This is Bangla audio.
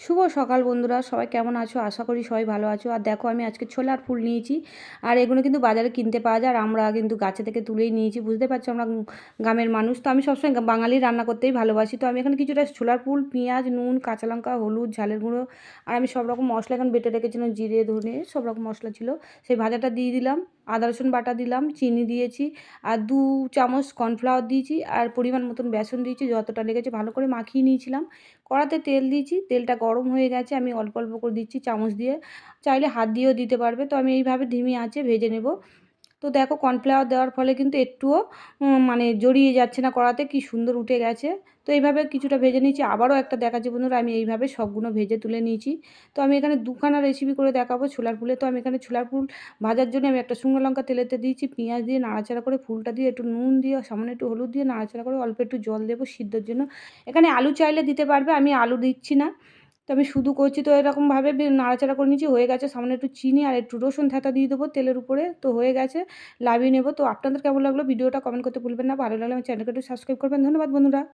শুভ সকাল বন্ধুরা, সবাই কেমন আছো? আশা করি সবাই ভালো আছো। আর দেখো, আমি আজকে ছোলার ফুল নিয়েছি। আর এগুলো কিন্তু বাজারে কিনতে পাওয়া যায়, আর আমরা কিন্তু গাছে থেকে তুলেই নিয়েছি। বুঝতে পারছ আমরা গ্রামের মানুষ। তো আমি সবসময় বাঙালি রান্না করতেই ভালোবাসি। তো আমি এখানে কিছুটা ছোলার ফুল, পেঁয়াজ, নুন, কাঁচা লঙ্কা, হলুদ, ঝালের গুঁড়ো, আর আমি সব রকম মশলা এখন বেটে রেখেছিলাম, জিরে, ধনে সব রকম মশলা ছিল। সেই ভাজাটা দিয়ে দিলাম। আদা, রসুন বাটা দিলাম, চিনি দিয়েছি, আর দু চামচ কর্নফ্লাওয়ার দিয়েছি, আর পরিমাণ মতন বেসন দিয়েছি, যতটা লেগেছে ভালো করে মাখিয়ে নিয়েছিলাম। কড়াতে তেল দিয়েছি, তেলটা গরম হয়ে গেছে, আমি অল্প অল্প করে দিচ্ছি চামচ দিয়ে। চাইলে হাত দিয়েও দিতে পারবে, তো আমি এইভাবে ধিমি আঁচে ভেজে নেব। তো দেখো কর্নফ্লাওয়ার দেওয়ার ফলে কিন্তু একটুও মানে জড়িয়ে যাচ্ছে না কড়াতে, কি সুন্দর উঠে গেছে। তো এইভাবে কিছুটা ভেজে নিয়েছি। আবারও একটা দেখাচ্ছি বন্ধুরা, আমি এইভাবে সবগুলো ভেজে তুলে নিয়েছি। তো আমি এখানে দুখানা রেসিপি করে দেখাবো ছোলার ফুলে তো আমি এখানে ছোলার ফুল ভাজার জন্য আমি একটা শুকনো লঙ্কা তেলেতে দিয়েছি, পেঁয়াজ দিয়ে নাড়াচাড়া করে ফুলটা দিয়ে একটু নুন দিয়ে, সামান্য একটু হলুদ দিয়ে নাড়াচাড়া করে অল্প একটু জল দেবো সিদ্ধর জন্য। এখানে আলু চাইলে দিতে পারবে, আমি আলু দিচ্ছি না। তো আমি শুধু করছি তো এরকমভাবে নাড়াচাড়া করে নিচ্ছি হয়ে গেছে। সামনে একটু চিনি আর একটু রসুন থেতা দিয়ে দেবো তেলের উপরে, তো হয়ে গেছে লাভিয়ে নেব। তো আপনাদের কেমন লাগল? ভিডিওটা কমেন্ট করতে ভুলবেন না। ভালো লাগলে আমার চ্যানেলকে একটু সাবস্ক্রাইব করবেন। ধন্যবাদ বন্ধুরা।